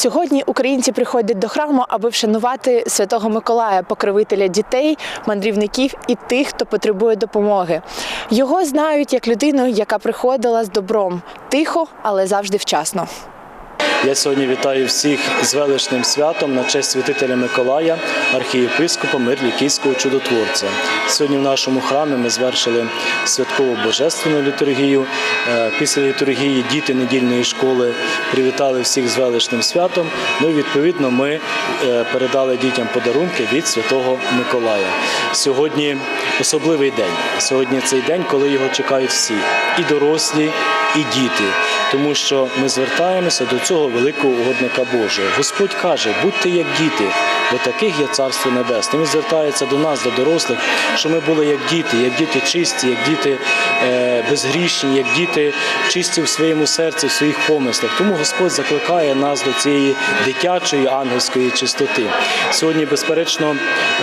Сьогодні українці приходять до храму, аби вшанувати святого Миколая, покровителя дітей, мандрівників і тих, хто потребує допомоги. Його знають як людину, яка приходила з добром тихо, але завжди вчасно. Я сьогодні вітаю всіх з величним святом на честь святителя Миколая, архієпископа Мирлікійського чудотворця. Сьогодні в нашому храмі ми звершили святкову божественну літургію. Е, Після літургії діти недільної школи привітали всіх з величним святом. Ну і відповідно ми е, передали дітям подарунки від святого Миколая. Сьогодні особливий день. Сьогодні цей день, коли його чекають всі, і дорослі, і діти, тому що ми звертаємося до цього великого угодника Божого. Господь каже: будьте як діти, бо таких є царство небесне. Він звертається до нас, до дорослих, що ми були як діти, як діти чисті, як діти е, безгрішні, як діти чисті в своєму серці, в своїх помислах. Тому Господь закликає нас до цієї дитячої ангельської чистоти. Сьогодні, безперечно,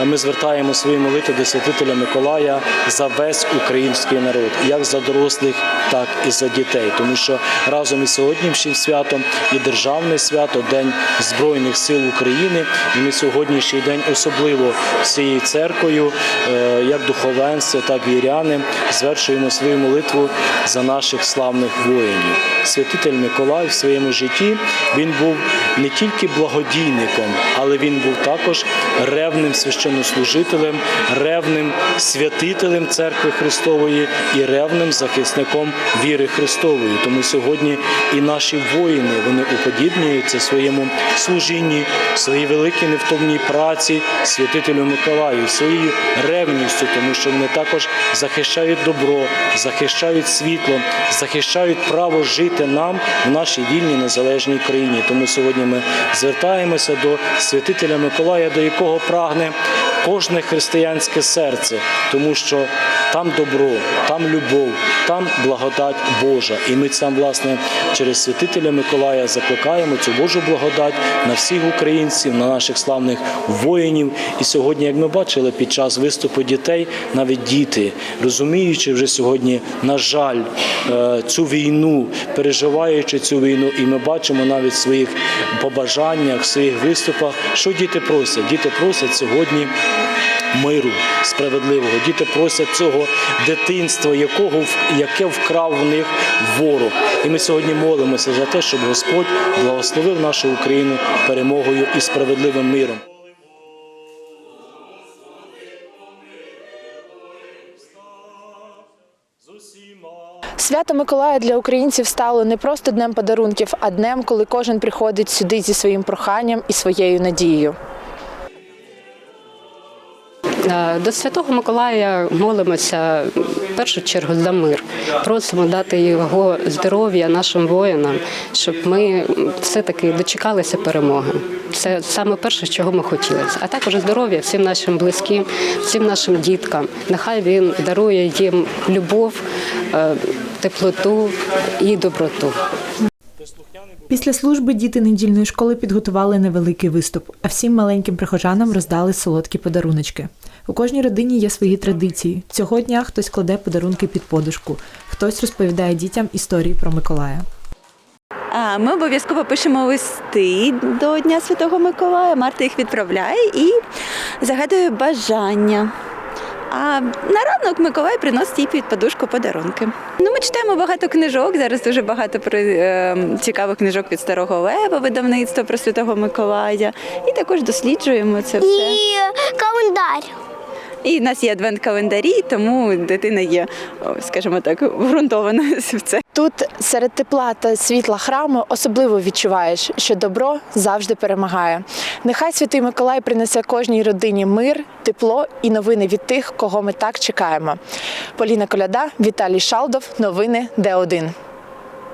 ми звертаємо свої молитви до святителя Миколая за весь український народ, як за дорослих, так і за дітей, тому що разом із сьогоднішнім святом і державне свято, День Збройних сил України. І ми сьогоднішній день особливо всією церквою, е, як духовенство, так і віряни, звершуємо свою молитву за наших славних воїнів. Святитель Миколай в своєму житті він був не тільки благодійником, але він був також ревним священнослужителем, ревним святителем церкви Христової і ревним захисником віри Христової. Тому сьогодні і наші воїни вони уподібнюються своєму служінні, своїй великій невтомній праці святителю Миколаю, своєю ревністю, тому що вони також захищають добро, захищають світло, захищають право жити нам в нашій вільній незалежній країні. Тому сьогодні ми звертаємося до святителя Миколая, до якого прагне кожне християнське серце, тому що там добро, там любов, там благодать Божа. І ми сам, власне, через святителя Миколая закликаємо цю Божу благодать на всіх українців, на наших славних воїнів. І сьогодні, як ми бачили під час виступу дітей, навіть діти, розуміючи вже сьогодні, на жаль, е, цю війну, переживаючи цю війну, і ми бачимо навіть в своїх побажаннях, в своїх виступах, що діти просять. Діти просять сьогодні миру справедливого. Діти просять цього дитинства, якого яке вкрав в них ворог. І ми сьогодні молимося за те, щоб Господь благословив нашу Україну перемогою і справедливим миром. Свято Миколая для українців стало не просто днем подарунків, а днем, коли кожен приходить сюди зі своїм проханням і своєю надією. Е, До Святого Миколая молимося в першу чергу за мир. Просимо дати його здоров'я нашим воїнам, щоб ми все-таки дочекалися перемоги. Це саме перше, чого ми хотіли. А також здоров'я всім нашим близьким, всім нашим діткам. Нехай він дарує їм любов, е, теплоту і доброту. Після служби діти недільної школи підготували невеликий виступ, а всім маленьким прихожанам роздали солодкі подаруночки. У кожній родині є свої традиції. Цього дня хтось кладе подарунки під подушку, хтось розповідає дітям історії про Миколая. А, Ми обов'язково пишемо листи до Дня Святого Миколая. Марта їх відправляє і загадує бажання. А на ранок Миколай приносить їй під подушку подарунки. Ну, ми читаємо багато книжок. Зараз дуже багато про, е, цікавих книжок від Старого Лева, видавництва про Святого Миколая. І також досліджуємо це все. і календар. І в нас є адвент-календарі, тому дитина є, скажімо так, вґрунтована в це. Тут серед тепла та світла храму особливо відчуваєш, що добро завжди перемагає. Нехай святий Миколай принесе кожній родині мир, тепло і новини від тих, кого ми так чекаємо. Поліна Коляда, Віталій Шалдов, новини Д1.